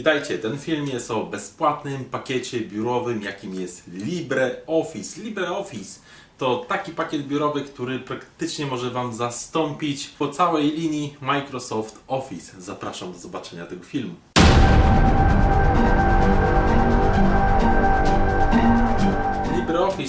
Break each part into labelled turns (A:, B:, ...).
A: Witajcie, ten film jest o bezpłatnym pakiecie biurowym, jakim jest LibreOffice. LibreOffice to taki pakiet biurowy, który praktycznie może Wam zastąpić po całej linii Microsoft Office. Zapraszam do zobaczenia tego filmu.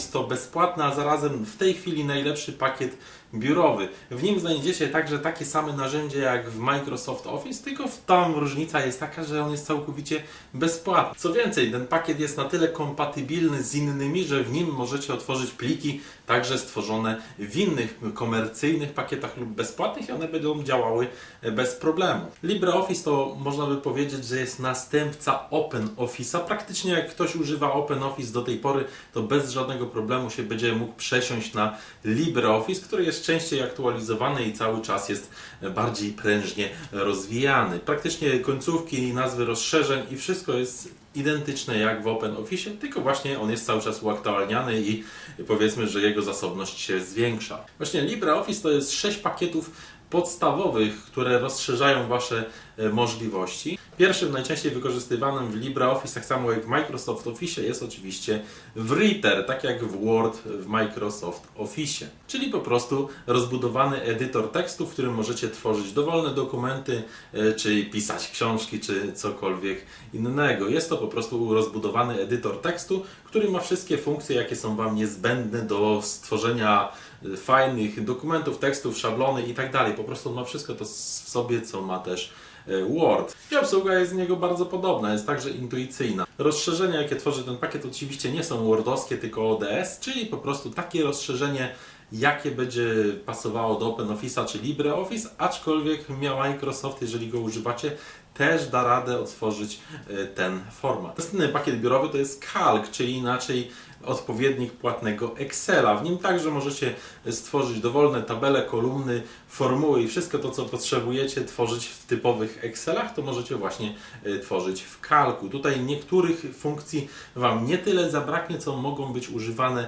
A: To bezpłatny, a zarazem w tej chwili najlepszy pakiet biurowy. W nim znajdziecie także takie same narzędzia jak w Microsoft Office, tylko tam różnica jest taka, że on jest całkowicie bezpłatny. Co więcej, ten pakiet jest na tyle kompatybilny z innymi, że w nim możecie otworzyć pliki także stworzone w innych komercyjnych pakietach lub bezpłatnych i one będą działały e, bez problemu. LibreOffice to można by powiedzieć, że jest następca OpenOffice'a. Praktycznie jak ktoś używa OpenOffice do tej pory, to bez żadnego problemu się będzie mógł przesiąść na LibreOffice, który jest częściej aktualizowany i cały czas jest bardziej prężnie rozwijany. Praktycznie końcówki, nazwy rozszerzeń i wszystko jest identyczne jak w OpenOffice, tylko właśnie on jest cały czas uaktualniany i powiedzmy, że jego zasobność się zwiększa. Właśnie LibreOffice to jest sześć pakietów podstawowych, które rozszerzają Wasze e, możliwości. Pierwszym, najczęściej wykorzystywanym w LibreOffice, tak samo jak w Microsoft Office, jest oczywiście Writer, tak jak w Word w Microsoft Office. Czyli po prostu rozbudowany edytor tekstu, w którym możecie tworzyć dowolne dokumenty, e, czy pisać książki, czy cokolwiek innego. Jest to po prostu rozbudowany edytor tekstu, który ma wszystkie funkcje, jakie są Wam niezbędne do stworzenia fajnych dokumentów, tekstów, szablony i tak dalej. Po prostu on ma wszystko to w sobie, co ma też e, Word. I obsługa jest z niego bardzo podobna, jest także intuicyjna. Rozszerzenia, jakie tworzy ten pakiet, oczywiście nie są Wordowskie, tylko ODS, czyli po prostu takie rozszerzenie, jakie będzie pasowało do OpenOffice'a czy LibreOffice, aczkolwiek miał Microsoft, jeżeli go używacie, też da radę otworzyć e, ten format. Następny pakiet biurowy to jest Calc, czyli inaczej odpowiednik płatnego Excela. W nim także możecie stworzyć dowolne tabele, kolumny, formuły i wszystko to, co potrzebujecie tworzyć w typowych Excelach, to możecie właśnie e, tworzyć w Calcu. Tutaj niektórych funkcji Wam nie tyle zabraknie, co mogą być używane,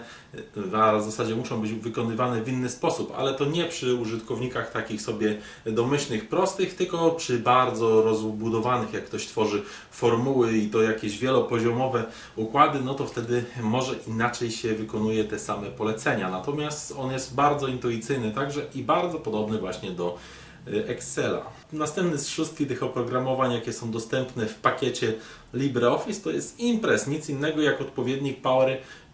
A: e, a w zasadzie muszą być wykonywane w inny sposób, ale to nie przy użytkownikach takich sobie domyślnych, prostych, tylko przy bardzo rozbudowanych, jak ktoś tworzy formuły i to jakieś wielopoziomowe układy, no to wtedy może inaczej się wykonuje te same polecenia. Natomiast on jest bardzo intuicyjny także i bardzo podobny właśnie do y, Excela. Następny z szóstki tych oprogramowań, jakie są dostępne w pakiecie LibreOffice, to jest Impress, nic innego jak odpowiednik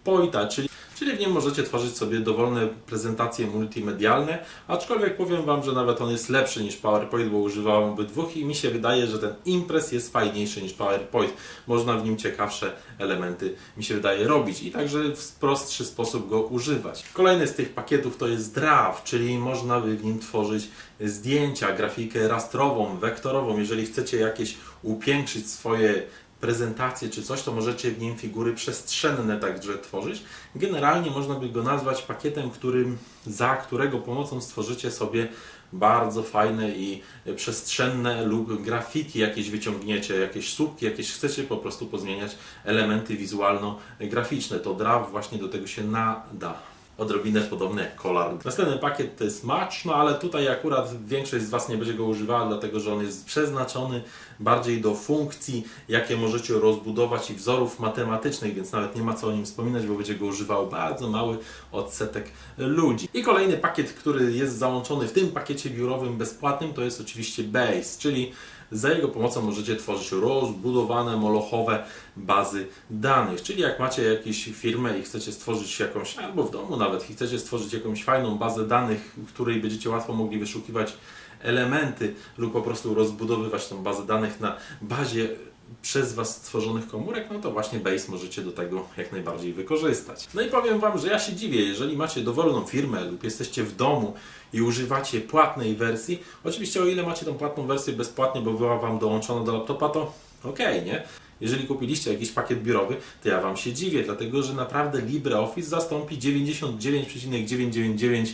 A: PowerPointa, czyli Czyli w nim możecie tworzyć sobie dowolne prezentacje multimedialne, aczkolwiek powiem Wam, że nawet on jest lepszy niż PowerPoint, bo używałem obydwóch i mi się wydaje, że ten Impress jest fajniejszy niż PowerPoint. Można w nim ciekawsze elementy, mi się wydaje, robić i także w prostszy sposób go używać. Kolejny z tych pakietów to jest Draft, czyli można by w nim tworzyć zdjęcia, grafikę rastrową, wektorową. Jeżeli chcecie jakieś upiększyć swoje prezentacje czy coś, to możecie w nim figury przestrzenne także tworzyć. Generalnie można by go nazwać pakietem, którym, za którego pomocą stworzycie sobie bardzo fajne i przestrzenne lub grafiki jakieś wyciągniecie, jakieś słupki, jakieś chcecie po prostu pozmieniać elementy wizualno-graficzne. To draft właśnie do tego się nada odrobinę podobny jak Color. Następny pakiet to jest Match, no ale tutaj akurat większość z Was nie będzie go używała, dlatego że on jest przeznaczony bardziej do funkcji, jakie możecie rozbudować i wzorów matematycznych, więc nawet nie ma co o nim wspominać, bo będzie go używał bardzo mały odsetek ludzi. I kolejny pakiet, który jest załączony w tym pakiecie biurowym bezpłatnym, to jest oczywiście Base, czyli za jego pomocą możecie tworzyć rozbudowane, molochowe bazy danych. Czyli jak macie jakąś firmę i chcecie stworzyć jakąś, albo w domu nawet, chcecie stworzyć jakąś fajną bazę danych, w której będziecie łatwo mogli wyszukiwać elementy lub po prostu rozbudowywać tą bazę danych na bazie przez Was stworzonych komórek, no to właśnie Base możecie do tego jak najbardziej wykorzystać. No i powiem Wam, że ja się dziwię, jeżeli macie dowolną firmę lub jesteście w domu i używacie płatnej wersji, oczywiście o ile macie tą płatną wersję bezpłatnie, bo była Wam dołączona do laptopa, to okej, nie? Jeżeli kupiliście jakiś pakiet biurowy, to ja Wam się dziwię, dlatego że naprawdę LibreOffice zastąpi 99,999%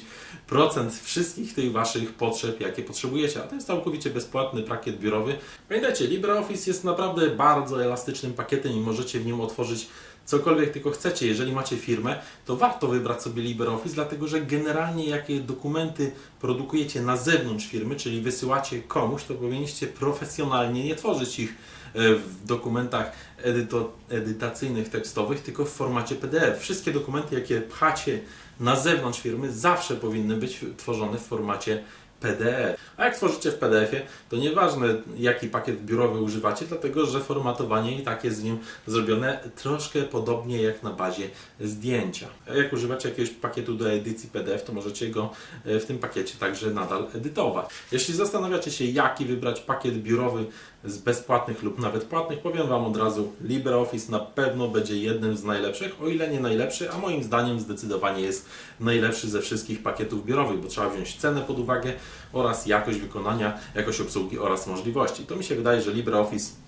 A: wszystkich tych Waszych potrzeb, jakie potrzebujecie, a to jest całkowicie bezpłatny pakiet biurowy. Pamiętajcie, LibreOffice jest naprawdę bardzo elastycznym pakietem i możecie w nim otworzyć cokolwiek tylko chcecie. Jeżeli macie firmę, to warto wybrać sobie LibreOffice, dlatego że generalnie jakie dokumenty produkujecie na zewnątrz firmy, czyli wysyłacie komuś, to powinniście profesjonalnie nie tworzyć ich w dokumentach edyto, edytacyjnych, tekstowych, tylko w formacie PDF. Wszystkie dokumenty, jakie pchacie na zewnątrz firmy, zawsze powinny być tworzone w formacie PDF. A jak tworzycie w PDF-ie, to nieważne jaki pakiet biurowy używacie, dlatego że formatowanie i tak jest w nim zrobione troszkę podobnie jak na bazie zdjęcia. Jak używacie jakiegoś pakietu do edycji PDF, to możecie go e, w tym pakiecie także nadal edytować. Jeśli zastanawiacie się, jaki wybrać pakiet biurowy z bezpłatnych lub nawet płatnych, powiem Wam od razu, LibreOffice na pewno będzie jednym z najlepszych, o ile nie najlepszy, a moim zdaniem zdecydowanie jest najlepszy ze wszystkich pakietów biurowych, bo trzeba wziąć cenę pod uwagę oraz jakość wykonania, jakość obsługi oraz możliwości. To mi się wydaje, że LibreOffice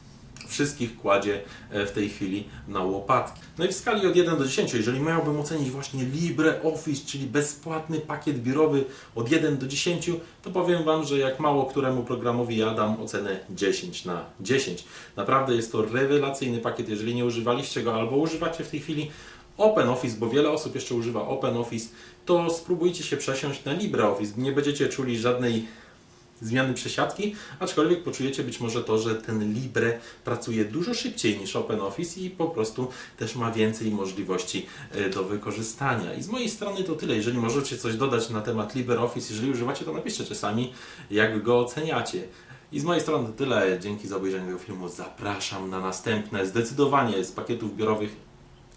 A: wszystkich kładzie e, w tej chwili na łopatki. No i w skali od 1 do 10, jeżeli miałbym ocenić właśnie LibreOffice, czyli bezpłatny pakiet biurowy od 1 do 10, to powiem Wam, że jak mało któremu programowi ja dam ocenę 10 na 10. Naprawdę jest to rewelacyjny pakiet, jeżeli nie używaliście go albo używacie w tej chwili OpenOffice, bo wiele osób jeszcze używa OpenOffice, to spróbujcie się przesiąść na LibreOffice. Nie będziecie czuli żadnej zmiany przesiadki, aczkolwiek poczujecie być może to, że ten Libre pracuje dużo szybciej niż OpenOffice i po prostu też ma więcej możliwości e, do wykorzystania. I z mojej strony to tyle. Jeżeli możecie coś dodać na temat LibreOffice, jeżeli używacie, to napiszcie czasami, jak go oceniacie. I z mojej strony to tyle. Dzięki za obejrzenie tego filmu. Zapraszam na następne. Zdecydowanie z pakietów biurowych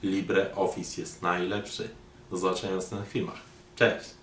A: LibreOffice jest najlepszy. Do zobaczenia w następnych filmach. Cześć!